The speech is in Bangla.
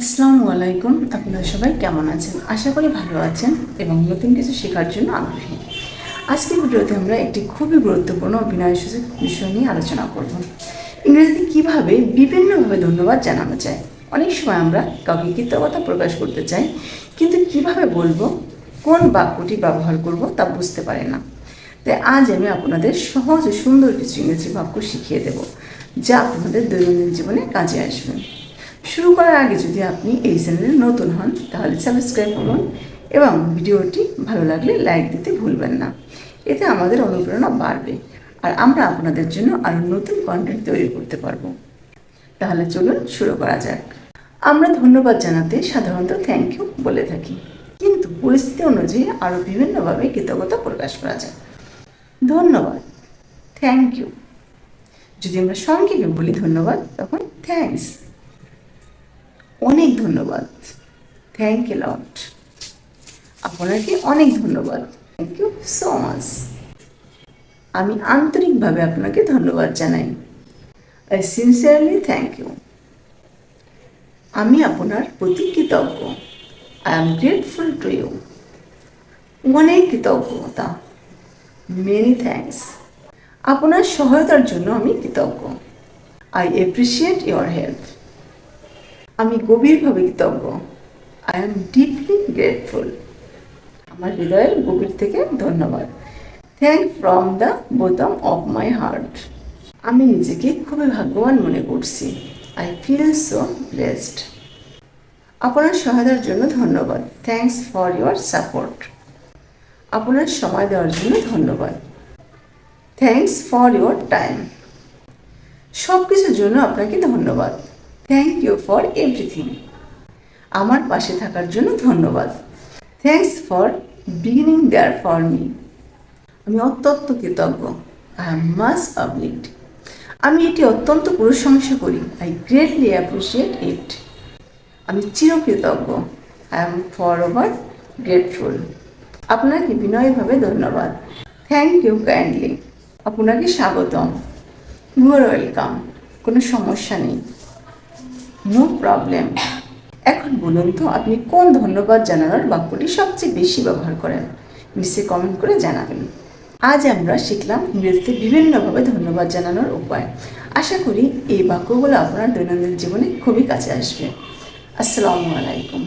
আসসালামু আলাইকুম। আপনারা সবাই কেমন আছেন? আশা করি ভালো আছেন এবং নতুন কিছু শেখার জন্য আগ্রহী। আজকের ভিডিওতে আমরা একটি খুবই গুরুত্বপূর্ণ অভিনয় সূচক বিষয় নিয়ে আলোচনা করব। ইংরেজিতে কীভাবে বিভিন্নভাবে ধন্যবাদ জানানো যায়? অনেক সময় আমরা কাউকে কৃতজ্ঞতা প্রকাশ করতে চাই, কিন্তু কীভাবে বলব, কোন বাক্যটি ব্যবহার করব তা বুঝতে পারি না। তাই আজ আমি আপনাদের সহজ ও সুন্দর কিছু ইংরেজি বাক্য শিখিয়ে দেব, যা আপনাদের দৈনন্দিন জীবনে কাজে আসবে। শুরু করার আগে যদি আপনি এই চ্যানেলে নতুন হন, তাহলে সাবস্ক্রাইব করুন এবং ভিডিওটি ভালো লাগলে লাইক দিতে ভুলবেন না। এতে আমাদের অনুপ্রেরণা বাড়বে আর আমরা আপনাদের জন্য আরও নতুন কন্টেন্ট তৈরি করতে পারব। তাহলে চলুন শুরু করা যাক। আমরা ধন্যবাদ জানাতে সাধারণত থ্যাংক ইউ বলে থাকি। কিন্তু পরিস্থিতি অনুযায়ী আরও বিভিন্নভাবে কৃতজ্ঞতা প্রকাশ করা যায়। ধন্যবাদ। থ্যাংক ইউ যদি আমরা সংক্ষেপে বলি ধন্যবাদ, তখন থ্যাঙ্কস অনেক ধন্যবাদ। থ্যাংক ইউ লট আপনাকে অনেক ধন্যবাদ। থ্যাংক ইউ সো মাচ আমি আন্তরিকভাবে আপনাকে ধন্যবাদ জানাই। আই সিনসিয়ারলি থ্যাংক ইউ আমি আপনার প্রতি কৃতজ্ঞ। I am grateful to you অনেক কৃতজ্ঞতা। মেনি থ্যাঙ্কস আপনার সহায়তার জন্য আমি কৃতজ্ঞ। আই এপ্রিসিয়েট ইয়োর হেল্প আমি গভীরভাবে কৃতজ্ঞ। আই এম ডিপলি গ্রেটফুল আমার হৃদয়ের গভীর থেকে ধন্যবাদ। Thank from the bottom of my heart আমি নিজেকে খুবই ভাগ্যবান মনে করছি। আই ফিল সো ব্লেসড আপনার সহায়তার জন্য ধন্যবাদ। থ্যাংকস ফর ইয়োর সাপোর্ট আপনার সময় দেওয়ার জন্য ধন্যবাদ। থ্যাংকস ফর ইয়োর টাইম সব কিছুর জন্য আপনাকে ধন্যবাদ। থ্যাংক ইউ ফর এভরিথিং আমার পাশে থাকার জন্য ধন্যবাদ। Thanks for beginning there for me আমি অত্যন্ত কৃতজ্ঞ। আই এম মাস পাবলিকড আমি এটি অত্যন্ত প্রশংসা করি। আই গ্রেটলি অ্যাপ্রিসিয়েট ইট আমি চিরকৃতজ্ঞ। I am forever grateful আপনাকে বিনয়ভাবে ধন্যবাদ। থ্যাংক ইউ কাইন্ডলি আপনাকে স্বাগতম। ইউ আর ওয়েলকাম কোনো সমস্যা নেই। নো প্রবলেম এখন বলুন তো, আপনি কোন ধন্যবাদ জানানোর বাক্যটি সবচেয়ে বেশি ব্যবহার করেন? নিশ্চয়ই কমেন্ট করে জানাবেন। আজ আমরা শিখলাম ইংরেজিতে বিভিন্নভাবে ধন্যবাদ জানানোর উপায়। আশা করি এই বাক্যগুলো আপনার দৈনন্দিন জীবনে খুবই কাছে আসবে। আসসালামু আলাইকুম।